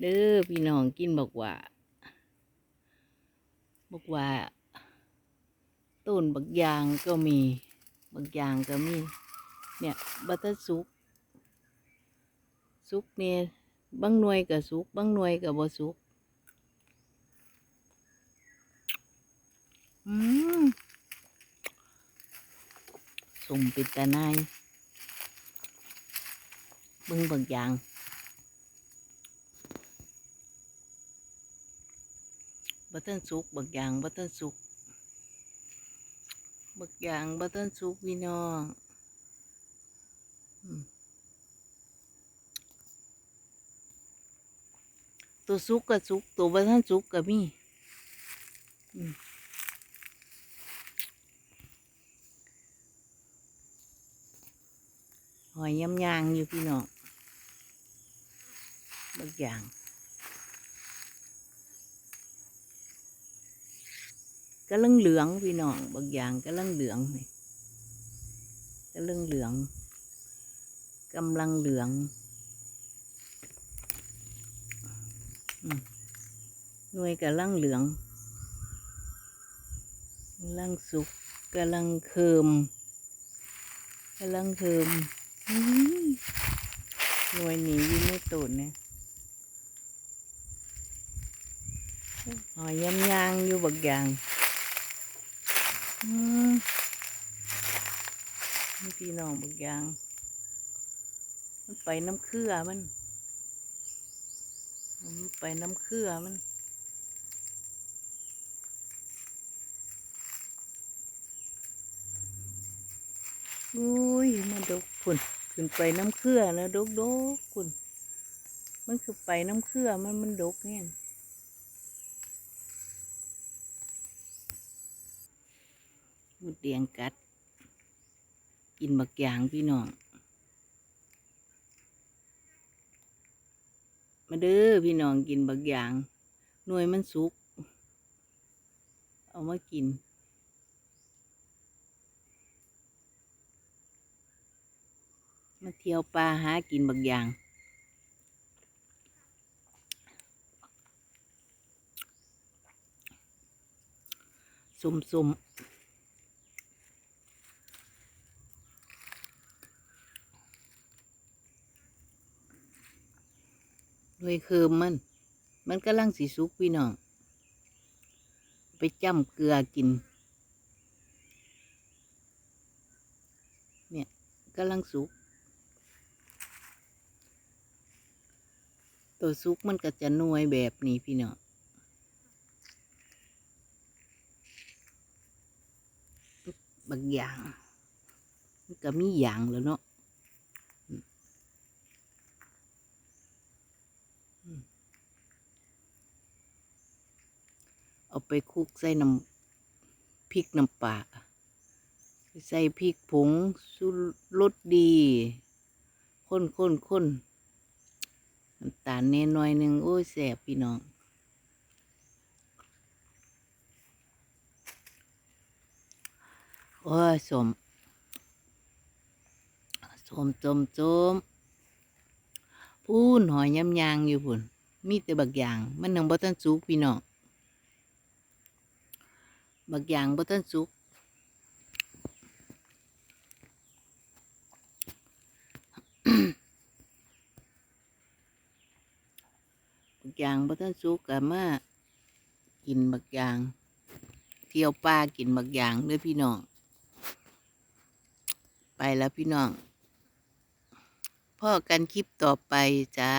เด้อพี่น้องกินบอกว่าบอกว่าต้นบักยางก็มีบักยางก็มี เนี่ยบัตเตอร์ซุกซุกเนี่ยบางหน่วยกับซุกบางหน่วยกับบ่ซุกอืมสมป็นตาหนายเบิ่งบางอย่าง บัตเทิลสุกบางอย่างบัตเทิลสุกบางอย่างบัตเทิลสุกพี่น้องตัวสุกกับสุกตัวบัตเทิลสุกกับมีหอยยำยางอยู่พี่น้องบางอย่าง กำลังเหลืองพี่น้องบางอย่างกำลังเหลืองนี่กำลังเหลืองกำลังเหลืองหน่วยกำลังเหลืองกำลังสุกกำลังเคิมกำลังเคิมหน่วยหนีอยู่ในตูดเนี่ยหอยยำยางอยู่บักอย่าง นี่พี่น้องบักอย่าง มันไปน้ำเครือมัน มันไปน้ำเครือมันอุ้ยมันดกคุณขึ้นไปน้ำเครือนะดกดกคุณมันคือไปน้ำเครือมันมันดกเนี่ย ดเดียงกัด กินบักยางพี่น้อง มาเด้อพี่น้องกินบักยาง หน่วยมันสุก เอามากินมาเที่ยวป่าหากินบางอย่างซุ่มซุ่ ด้วยเคิมมัน มันกำลังสีสุกพี่น้อง ไปจ้ำเกลือกิน เนี่ยกำลังสุก ตัวซุกมันก็จะนวยแบบนี้พี่น้องบางอย่างมันก็มีอย่างแล้วเนาะอืมอืม เอาไปคลุกใส่น้ำพริกน้ำปลาใส่พริกผงสุรสดี ข้นข้นข้นน้ำตาลเนน้อยหนึ่งโอ้ยแสบพี่น้องโอ้ยสมสมจมจมพูนหอยยำยางอยู่พุ่นมีแต่บักอย่าง มันนังบ่ทันสุกพี่น้อง บักอย่างบ่ทันสุกบักอย่างบ่ทันสุกก็มากินบักอย่าง เที่ยวป่ากินบักอย่างเด้อพี่น้อง ไปแล้วพี่น้องพ่อกันคลิปต่อไปจ้า